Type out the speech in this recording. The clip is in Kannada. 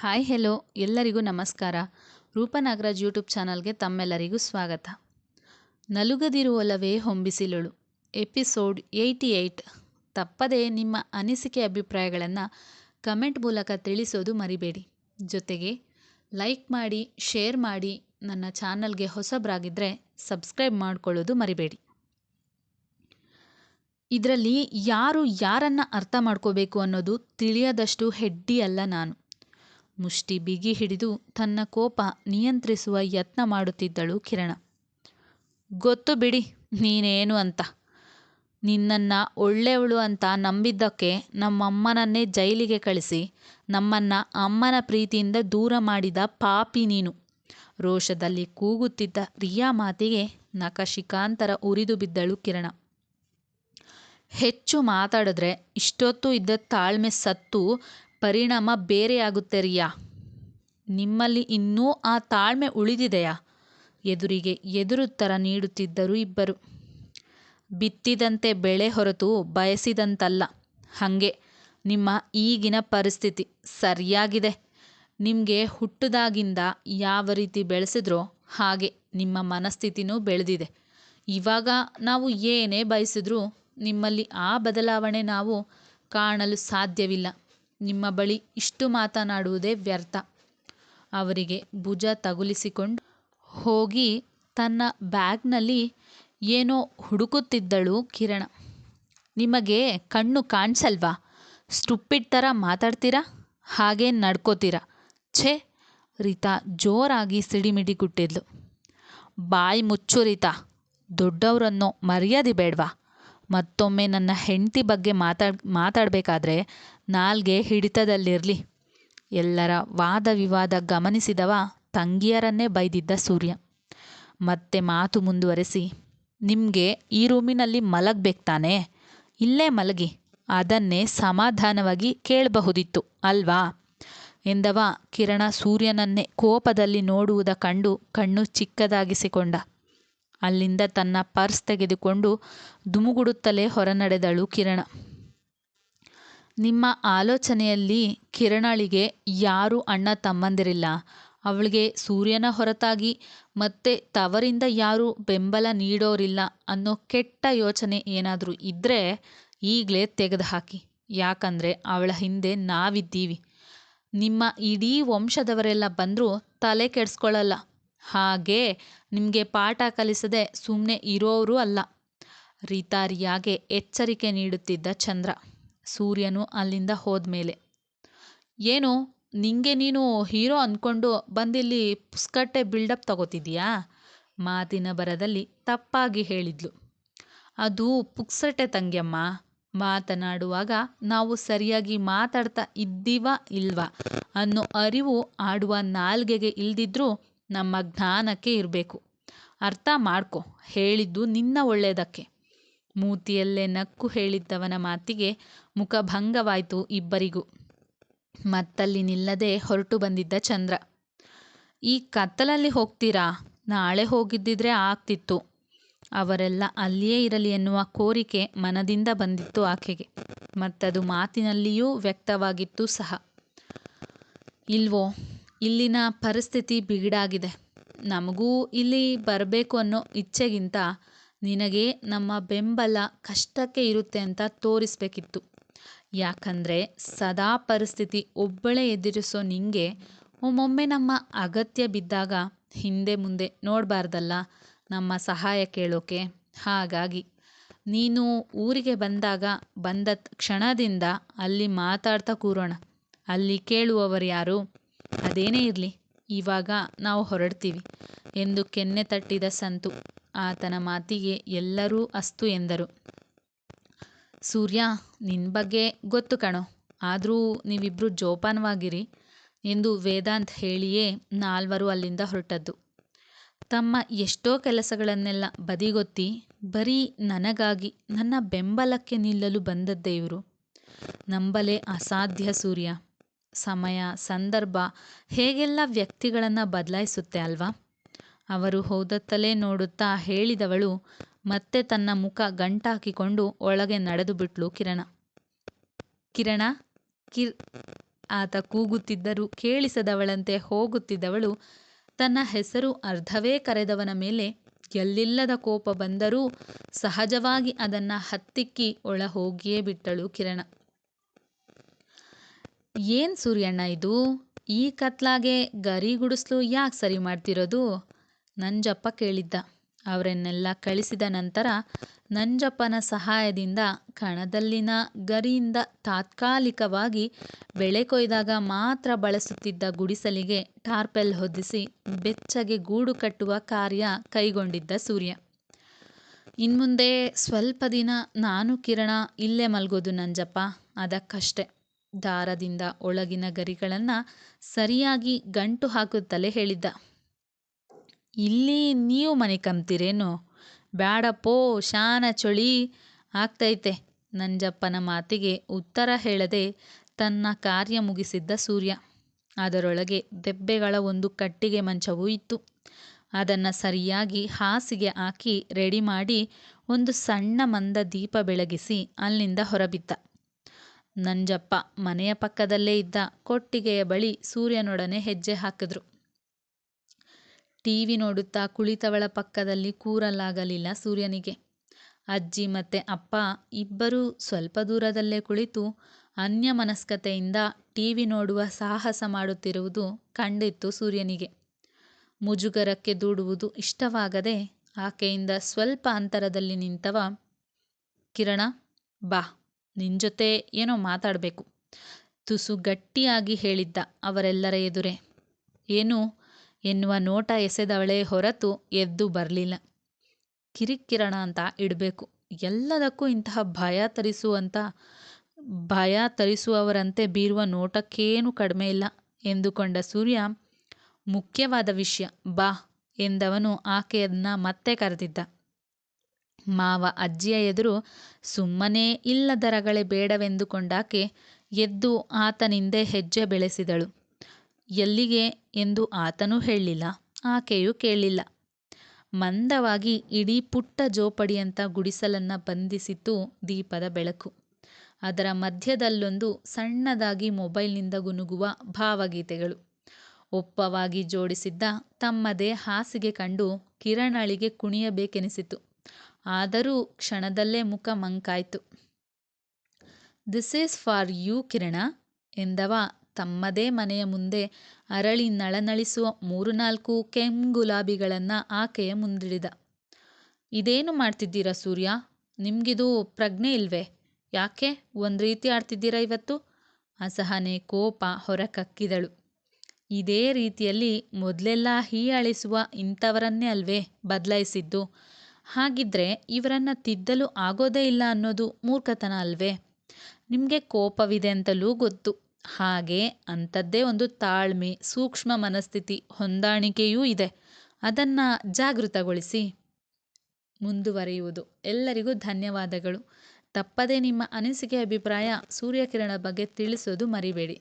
ಹಾಯ್ ಹೆಲೋ ಎಲ್ಲರಿಗೂ ನಮಸ್ಕಾರ. ರೂಪನಾಗರಾಜ್ ಯೂಟ್ಯೂಬ್ ಚಾನಲ್ಗೆ ತಮ್ಮೆಲ್ಲರಿಗೂ ಸ್ವಾಗತ. ನಲುಗದಿರುವಲವೇ ಹೊಂಬಿಸಿಲಳು. Episode eighty eight. ತಪ್ಪದೇ ನಿಮ್ಮ ಅನಿಸಿಕೆ ಅಭಿಪ್ರಾಯಗಳನ್ನು ಕಮೆಂಟ್ ಮೂಲಕ ತಿಳಿಸೋದು ಮರಿಬೇಡಿ. ಜೊತೆಗೆ ಲೈಕ್ ಮಾಡಿ, ಶೇರ್ ಮಾಡಿ, ನನ್ನ ಚಾನಲ್ಗೆ ಹೊಸಬ್ರಾಗಿದ್ದರೆ ಸಬ್ಸ್ಕ್ರೈಬ್ ಮಾಡ್ಕೊಳ್ಳೋದು ಮರಿಬೇಡಿ. ಇದರಲ್ಲಿ ಯಾರು ಯಾರನ್ನು ಅರ್ಥ ಮಾಡ್ಕೋಬೇಕು ಅನ್ನೋದು ತಿಳಿಯದಷ್ಟು ಹೆಡ್ಡಿ ಅಲ್ಲ ನಾನು. ಮುಷ್ಟಿ ಬಿಗಿ ಹಿಡಿದು ತನ್ನ ಕೋಪ ನಿಯಂತ್ರಿಸುವ ಯತ್ನ ಮಾಡುತ್ತಿದ್ದಳು ಕಿರಣ. ಗೊತ್ತು ಬಿಡಿ, ನೀನೇನು ಅಂತ. ನಿನ್ನನ್ನು ಒಳ್ಳೆಯವಳು ಅಂತ ನಂಬಿದ್ದಕ್ಕೆ ನಮ್ಮಮ್ಮನನ್ನೇ ಜೈಲಿಗೆ ಕಳಿಸಿ, ನಮ್ಮನ್ನು ಅಮ್ಮನ ಪ್ರೀತಿಯಿಂದ ದೂರ ಮಾಡಿದ ಪಾಪಿ ನೀನು. ರೋಷದಲ್ಲಿ ಕೂಗುತ್ತಿದ್ದ ರಿಯಾ ಮಾತಿಗೆ ನಕಶಿಕಾಂತರ ಉರಿದು ಬಿದ್ದಳು ಕಿರಣ. ಹೆಚ್ಚು ಮಾತಾಡಿದ್ರೆ ಇಷ್ಟೊತ್ತು ಇದ್ದ ತಾಳ್ಮೆ ಸತ್ತು ಪರಿಣಾಮ ಬೇರೆಯಾಗುತ್ತೆ ರಿಯಾ. ನಿಮ್ಮಲ್ಲಿ ಇನ್ನೂ ಆ ತಾಳ್ಮೆ ಉಳಿದಿದೆಯಾ? ಎದುರಿಗೆ ಎದುರುತ್ತರ ನೀಡುತ್ತಿದ್ದರು ಇಬ್ಬರು. ಬಿತ್ತಿದಂತೆ ಬೆಳೆ ಹೊರತು ಬಯಸಿದಂತಲ್ಲ. ಹಾಗೆ ನಿಮ್ಮ ಈಗಿನ ಪರಿಸ್ಥಿತಿ ಸರಿಯಾಗಿದೆ. ನಿಮಗೆ ಹುಟ್ಟಿದಾಗಿಂದ ಯಾವ ರೀತಿ ಬೆಳೆಸಿದ್ರೋ ಹಾಗೆ ನಿಮ್ಮ ಮನಸ್ಥಿತಿನೂ ಬೆಳೆದಿದೆ. ಇವಾಗ ನಾವು ಏನೇ ಬಯಸಿದ್ರೂ ನಿಮ್ಮಲ್ಲಿ ಆ ಬದಲಾವಣೆ ನಾವು ಕಾಣಲು ಸಾಧ್ಯವಿಲ್ಲ. ನಿಮ್ಮ ಬಳಿ ಇಷ್ಟು ಮಾತನಾಡುವುದೇ ವ್ಯರ್ಥ. ಅವರಿಗೆ ಭುಜ ತಗುಲಿಸಿಕೊಂಡು ಹೋಗಿ ತನ್ನ ಬ್ಯಾಗ್ನಲ್ಲಿ ಏನೋ ಹುಡುಕುತ್ತಿದ್ದಳು ಕಿರಣ. ನಿಮಗೆ ಕಣ್ಣು ಕಾಣಿಸಲ್ವಾ? ಸ್ಟುಪಿಡ್ ಥರ ಮಾತಾಡ್ತೀರಾ? ಹಾಗೆ ನಡ್ಕೋತೀರಾ? ಛೇ, ರೀತಾ ಜೋರಾಗಿ ಸಿಡಿಮಿಡಿಗುಟ್ಟಿದ್ಲು. ಬಾಯಿ ಮುಚ್ಚು ರೀತಾ, ದೊಡ್ಡವರನ್ನೋ ಮರ್ಯಾದೆ ಬೇಡವಾ? ಮತ್ತೊಮ್ಮೆ ನನ್ನ ಹೆಂಡತಿ ಬಗ್ಗೆ ಮಾತಾಡ್ ಮಾತಾಡಬೇಕಾದ್ರೆ ನಾಲ್ಗೆ ಹಿಡಿತದಲ್ಲಿರಲಿ. ಎಲ್ಲರ ವಾದ ವಿವಾದ ಗಮನಿಸಿದವ ತಂಗಿಯರನ್ನೇ ಬೈದಿದ್ದ ಸೂರ್ಯ. ಮತ್ತೆ ಮಾತು ಮುಂದುವರೆಸಿ, ನಿಮಗೆ ಈ ರೂಮಿನಲ್ಲಿ ಮಲಗಬೇಕು ತಾನೇ? ಇಲ್ಲೇ ಮಲಗಿ, ಅದನ್ನೇ ಸಮಾಧಾನವಾಗಿ ಕೇಳಬಹುದಿತ್ತು, ಅಲ್ವಾ? ಎಂದವ ಕಿರಣ ಸೂರ್ಯನನ್ನೇ ಕೋಪದಲ್ಲಿ ನೋಡುವುದ ಕಂಡು ಕಣ್ಣು ಚಿಕ್ಕದಾಗಿಸಿಕೊಂಡ. ಅಲ್ಲಿಂದ ತನ್ನ ಪರ್ಸ್ ತೆಗೆದುಕೊಂಡು ದುಮುಗುಡುತ್ತಲೇ ಹೊರನಡೆದಳು ಕಿರಣ. ನಿಮ್ಮ ಆಲೋಚನೆಯಲ್ಲಿ ಕಿರಣಳಿಗೆ ಯಾರು ಅಣ್ಣ ತಮ್ಮಂದಿರಿಲ್ಲ. ಅವಳಿಗೆ ಸೂರ್ಯನ ಹೊರತಾಗಿ ಮತ್ತೆ ತವರಿಂದ ಯಾರೂ ಬೆಂಬಲ ನೀಡೋರಿಲ್ಲ ಅನ್ನೋ ಕೆಟ್ಟ ಯೋಚನೆ ಏನಾದರೂ ಇದ್ದರೆ ಈಗಲೇ ತೆಗೆದು ಹಾಕಿ ಯಾಕಂದರೆ ಅವಳ ಹಿಂದೆ ನಾವಿದ್ದೀವಿ. ನಿಮ್ಮ ಇಡೀ ವಂಶದವರೆಲ್ಲ ಬಂದರೂ ತಲೆ ಕೆಡಿಸ್ಕೊಳ್ಳಲ್ಲ. ಹಾಗೆ ನಿಮಗೆ ಪಾಠ ಕಲಿಸದೆ ಸುಮ್ಮನೆ ಇರೋರು ಅಲ್ಲ. ರೀತಾರಿಯಾಗೆ ಎಚ್ಚರಿಕೆ ನೀಡುತ್ತಿದ್ದ ಚಂದ್ರ. ಸೂರ್ಯನು ಅಲ್ಲಿಂದ ಹೋದ್ಮೇಲೆ, ಏನು, ನಿಂಗೆ ನೀನು ಹೀರೋ ಅಂದ್ಕೊಂಡು ಬಂದಿಲ್ಲಿ ಪುಸ್ಕಟ್ಟೆ ಬಿಲ್ಡಪ್ ತಗೋತಿದ್ದೀಯಾ? ಮಾತಿನ ಬರದಲ್ಲಿ ತಪ್ಪಾಗಿ ಹೇಳಿದ್ಲು. ಅದು ಪುಕ್ಸಟೆ ತಂಗ್ಯಮ್ಮ. ಮಾತನಾಡುವಾಗ ನಾವು ಸರಿಯಾಗಿ ಮಾತಾಡ್ತಾ ಇದ್ದೀವಾ ಇಲ್ವಾ ಅನ್ನೋ ಅರಿವು ಆಡುವ ನಾಲ್ಗೆಗೆ ಇಲ್ದಿದ್ರೂ ನಮ್ಮ ಜ್ಞಾನಕ್ಕೆ ಇರಬೇಕು. ಅರ್ಥ ಮಾಡ್ಕೊ, ಹೇಳಿದ್ದು ನಿನ್ನ ಒಳ್ಳೆಯದಕ್ಕೆ ಮೂತಿಯಲ್ಲೇ ನಕ್ಕು ಹೇಳಿದ್ದವನ ಮಾತಿಗೆ ಮುಖಭಂಗವಾಯಿತು ಇಬ್ಬರಿಗೂ. ಮತ್ತಲ್ಲಿ ನಿಲ್ಲದೆ ಹೊರಟು ಬಂದಿದ್ದ ಚಂದ್ರ. ಈ ಕತ್ತಲಲ್ಲಿ ಹೋಗ್ತೀರಾ? ನಾಳೆ ಹೋಗಿದ್ದಿದ್ರೆ ಆಗ್ತಿತ್ತು. ಅವರೆಲ್ಲ ಅಲ್ಲಿಯೇ ಇರಲಿ ಎನ್ನುವ ಕೋರಿಕೆ ಮನದಿಂದ ಬಂದಿತ್ತು ಆಕೆಗೆ. ಮತ್ತದು ಮಾತಿನಲ್ಲಿಯೂ ವ್ಯಕ್ತವಾಗಿತ್ತು ಸಹ. ಇಲ್ವೋ ಇಲ್ಲಿನ ಪರಿಸ್ಥಿತಿ ಬಿಗಡಾಗಿದೆ. ನಮಗೂ ಇಲ್ಲಿ ಬರಬೇಕು ಅನ್ನೋ ಇಚ್ಛೆಗಿಂತ ನಿನಗೆ ನಮ್ಮ ಬೆಂಬಲ ಕಷ್ಟಕ್ಕೆ ಇರುತ್ತೆ ಅಂತ ತೋರಿಸ್ಬೇಕಿತ್ತು. ಯಾಕಂದರೆ ಸದಾ ಪರಿಸ್ಥಿತಿ ಒಬ್ಬಳೇ ಎದುರಿಸೋ ನಿಂಗೆ ಒಮ್ಮೊಮ್ಮೆ ನಮ್ಮ ಅಗತ್ಯ ಬಿದ್ದಾಗ ಹಿಂದೆ ಮುಂದೆ ನೋಡಬಾರ್ದಲ್ಲ, ನಮ್ಮ ಸಹಾಯ ಕೇಳೋಕೆ. ಹಾಗಾಗಿ ನೀನು ಊರಿಗೆ ಬಂದಾಗ ಬಂದ ಕ್ಷಣದಿಂದ ಅಲ್ಲಿ ಮಾತಾಡ್ತಾ ಕೂರೋಣ. ಅಲ್ಲಿ ಕೇಳುವವರು ಯಾರು? ಅದೇನೇ ಇರಲಿ, ಇವಾಗ ನಾವು ಹೊರಡ್ತೀವಿ ಎಂದು ಕೆನ್ನೆ ತಟ್ಟಿದ ಸಂತು. ಆತನ ಮಾತಿಗೆ ಎಲ್ಲರೂ ಅಸ್ತು ಎಂದರು. ಸೂರ್ಯ ನಿನ್ನ ಬಗ್ಗೆ ಗೊತ್ತು ಕಣೋ, ಆದರೂ ನೀವಿಬ್ಬರು ಜೋಪಾನವಾಗಿರಿ ಎಂದು ವೇದಾಂತ್ ಹೇಳಿಯೇ ನಾಲ್ವರು ಅಲ್ಲಿಂದ ಹೊರಟದ್ದು. ತಮ್ಮ ಎಷ್ಟೋ ಕೆಲಸಗಳನ್ನೆಲ್ಲ ಬದಿಗೊತ್ತಿ, ಬರೀ ನನಗಾಗಿ, ನನ್ನ ಬೆಂಬಲಕ್ಕೆ ನಿಲ್ಲಲು ಬಂದದ್ದೇ ಇವರು. ನಂಬಲೇ ಅಸಾಧ್ಯ ಸೂರ್ಯ. ಸಮಯ, ಸಂದರ್ಭ ಹೇಗೆಲ್ಲ ವ್ಯಕ್ತಿಗಳನ್ನು ಬದಲಾಯಿಸುತ್ತೆ ಅಲ್ವಾ? ಅವರು ಹೋದತ್ತಲೇ ನೋಡುತ್ತಾ ಹೇಳಿದವಳು ಮತ್ತೆ ತನ್ನ ಮುಖ ಗಂಟಾಕಿಕೊಂಡು ಒಳಗೆ ನಡೆದು ಬಿಟ್ಲು ಕಿರಣ. ಕಿರಣ, ಕಿರ್, ಆತ ಕೂಗುತ್ತಿದ್ದರೂ ಕೇಳಿಸದವಳಂತೆ ಹೋಗುತ್ತಿದ್ದವಳು ತನ್ನ ಹೆಸರು ಅರ್ಧವೇ ಕರೆದವನ ಮೇಲೆ ಎಲ್ಲಿಲ್ಲದ ಕೋಪ ಬಂದರೂ ಸಹಜವಾಗಿ ಅದನ್ನು ಹತ್ತಿಕ್ಕಿ ಒಳ ಹೋಗಿಯೇ ಬಿಟ್ಟಳು ಕಿರಣ. ಏನ್ ಸೂರ್ಯಣ್ಣ ಇದು? ಈ ಕತ್ಲಾಗೆ ಗರಿ ಗುಡಿಸ್ಲು ಯಾಕೆ ಸರಿ ಮಾಡ್ತಿರೋದು? ನಂಜಪ್ಪ ಕೇಳಿದ್ದ. ಅವರನ್ನೆಲ್ಲ ಕಳಿಸಿದ ನಂತರ ನಂಜಪ್ಪನ ಸಹಾಯದಿಂದ ಕಣದಲ್ಲಿನ ಗರಿಯಿಂದ ತಾತ್ಕಾಲಿಕವಾಗಿ ಬೆಳೆ ಕೊಯ್ದಾಗ ಮಾತ್ರ ಬಳಸುತ್ತಿದ್ದ ಗುಡಿಸಲಿಗೆ ಟಾರ್ಪೆಲ್ ಹೊದಿಸಿ ಬೆಚ್ಚಗೆ ಗೂಡು ಕಟ್ಟುವ ಕಾರ್ಯ ಕೈಗೊಂಡಿದ್ದ ಸೂರ್ಯ. ಇನ್ಮುಂದೆ ಸ್ವಲ್ಪ ದಿನ ನಾನು ಕಿರಣ ಇಲ್ಲೇ ಮಲ್ಗೋದು ನಂಜಪ್ಪ, ಅದಕ್ಕಷ್ಟೆ. ದಾರದಿಂದ ಒಳಗಿನ ಗರಿಗಳನ್ನು ಸರಿಯಾಗಿ ಗಂಟು ಹಾಕುತ್ತಲೇ ಹೇಳಿದ್ದ. ಇಲ್ಲಿ ನೀವು ಮನೆ ಕಂಬ್ತೀರೇನು? ಬ್ಯಾಡಪ್ಪೋ, ಶಾನ ಚಳಿ ಆಗ್ತೈತೆ. ನಂಜಪ್ಪನ ಮಾತಿಗೆ ಉತ್ತರ ಹೇಳದೆ ತನ್ನ ಕಾರ್ಯ ಮುಗಿಸಿದ್ದ ಸೂರ್ಯ. ಅದರೊಳಗೆ ದೆಬ್ಬೆಗಳ ಒಂದು ಕಟ್ಟಿಗೆ ಮಂಚವೂ ಇತ್ತು. ಅದನ್ನು ಸರಿಯಾಗಿ ಹಾಸಿಗೆ ಹಾಕಿ ರೆಡಿ ಮಾಡಿ ಒಂದು ಸಣ್ಣ ಮಂದ ದೀಪ ಬೆಳಗಿಸಿ ಅಲ್ಲಿಂದ ಹೊರಬಿದ್ದ. ನಂಜಪ್ಪ ಮನೆಯ ಪಕ್ಕದಲ್ಲೇ ಇದ್ದ ಕೊಟ್ಟಿಗೆಯ ಬಳಿ ಸೂರ್ಯನೊಡನೆ ಹೆಜ್ಜೆ ಹಾಕಿದ್ರು. ಟಿವಿ ನೋಡುತ್ತಾ ಕುಳಿತವಳ ಪಕ್ಕದಲ್ಲಿ ಕೂರಲಾಗಲಿಲ್ಲ ಸೂರ್ಯನಿಗೆ. ಅಜ್ಜಿ ಮತ್ತೆ ಅಪ್ಪ ಇಬ್ಬರೂ ಸ್ವಲ್ಪ ದೂರದಲ್ಲೇ ಕುಳಿತು ಅನ್ಯಮನಸ್ಕತೆಯಿಂದ ಟಿವಿ ನೋಡುವ ಸಾಹಸ ಮಾಡುತ್ತಿರುವುದು ಕಂಡಿತ್ತು ಸೂರ್ಯನಿಗೆ. ಮುಜುಗರಕ್ಕೆ ದೂಡುವುದು ಇಷ್ಟವಾಗದೆ ಆಕೆಯಿಂದ ಸ್ವಲ್ಪ ಅಂತರದಲ್ಲಿ ನಿಂತವ ಕಿರಣ, ಬಾ. ನಿನ್ ಜೊತೆ ಏನೋ ಮಾತಾಡಬೇಕು. ತುಸು ಗಟ್ಟಿಯಾಗಿ ಹೇಳಿದ್ದ ಅವರೆಲ್ಲರ ಎದುರೇ. ಏನು? ಎನ್ನುವ ನೋಟ ಎಸೆದವಳೇ ಹೊರತು ಎದ್ದು ಬರಲಿಲ್ಲ. ಕಿರಿಕಿರಣ ಅಂತ ಇಡಬೇಕು. ಎಲ್ಲದಕ್ಕೂ ಇಂತಹ ಭಯ ತರಿಸುವಂಥ ಭಯ ತರಿಸುವವರಂತೆ ಬೀರುವ ನೋಟಕ್ಕೇನು ಕಡಿಮೆ ಇಲ್ಲ ಎಂದುಕೊಂಡ ಸೂರ್ಯ, ಮುಖ್ಯವಾದ ವಿಷಯ ಬಾ ಎಂದವನು ಆಕೆಯನ್ನ ಮತ್ತೆ ಕರೆದಿದ್ದ. ಮಾವ ಅಜ್ಜಿಯ ಎದುರು ಸುಮ್ಮನೆ ಇಲ್ಲದ ರಗಳೆ ಬೇಡವೆಂದುಕೊಂಡಾಕೆ ಎದ್ದು ಆತನಿಂದೆ ಹೆಜ್ಜೆ ಬೆಳೆಸಿದಳು. ಎಲ್ಲಿಗೆ ಎಂದು ಆತನೂ ಹೇಳಲಿಲ್ಲ ಆಕೆಯೂ ಕೇಳಿಲ್ಲ. ಮಂದವಾಗಿ ಇಡೀ ಪುಟ್ಟ ಜೋಪಡಿಯಂತ ಗುಡಿಸಲನ್ನು ಬಂಧಿಸಿತು ದೀಪದ ಬೆಳಕು. ಅದರ ಮಧ್ಯದಲ್ಲೊಂದು ಸಣ್ಣದಾಗಿ ಮೊಬೈಲ್ನಿಂದ ಗುನುಗುವ ಭಾವಗೀತೆಗಳು. ಒಪ್ಪವಾಗಿ ಜೋಡಿಸಿದ್ದ ತಮ್ಮದೇ ಹಾಸಿಗೆ ಕಂಡು ಕಿರಣಳಿಗೆ ಕುಣಿಯಬೇಕೆನಿಸಿತು. ಆದರೂ ಕ್ಷಣದಲ್ಲೇ ಮುಖ ಮಂಕಾಯ್ತು. This is for you Kiran ಎಂದವ ತಮ್ಮದೇ ಮನೆಯ ಮುಂದೆ ಅರಳಿ ನಳನಳಿಸುವ ಮೂರು ನಾಲ್ಕು ಕೆಂಗುಲಾಬಿಗಳನ್ನು ಆಕೆಯ ಮುಂದಿಡಿದ ಇದೇನು ಮಾಡ್ತಿದ್ದೀರಾ ಸೂರ್ಯ? ನಿಮಗಿದು ಪ್ರಜ್ಞೆ ಇಲ್ವೇ? ಯಾಕೆ? ಒಂದು ರೀತಿ ಆಡ್ತಿದ್ದೀರಾ ಇವತ್ತು? ಅಸಹನೆ, ಕೋಪ ಹೊರಕಕ್ಕಿದಳು. ಇದೇ ರೀತಿಯಲ್ಲಿ ಮೊದಲೆಲ್ಲ ಹೀಯಾಳಿಸುವ ಇಂಥವರನ್ನೇ ಅಲ್ವೇ? ಬದಲಾಯಿಸಿದ್ದು. ಹಾಗಿದ್ರೆ ಇವರನ್ನು ತಿದ್ದಲು ಆಗೋದೇ ಇಲ್ಲ ಅನ್ನೋದು ಮೂರ್ಖತನ ಅಲ್ವೇ? ನಿಮಗೆ ಕೋಪವಿದೆ ಅಂತಲೂ ಗೊತ್ತು. ಹಾಗೆ ಅಂಥದ್ದೇ ಒಂದು ತಾಳ್ಮೆ, ಸೂಕ್ಷ್ಮ ಮನಸ್ಥಿತಿ ಹೊಂದಾಣಿಕೆಯೂ ಇದೆ. ಅದನ್ನು ಜಾಗೃತಗೊಳಿಸಿ. ಮುಂದುವರಿಯುವುದು. ಎಲ್ಲರಿಗೂ ಧನ್ಯವಾದಗಳು. ತಪ್ಪದೇ ನಿಮ್ಮ ಅನಿಸಿಕೆ, ಅಭಿಪ್ರಾಯ ಸೂರ್ಯಕಿರಣ ಬಗ್ಗೆ ತಿಳಿಸೋದು ಮರಿಬೇಡಿ.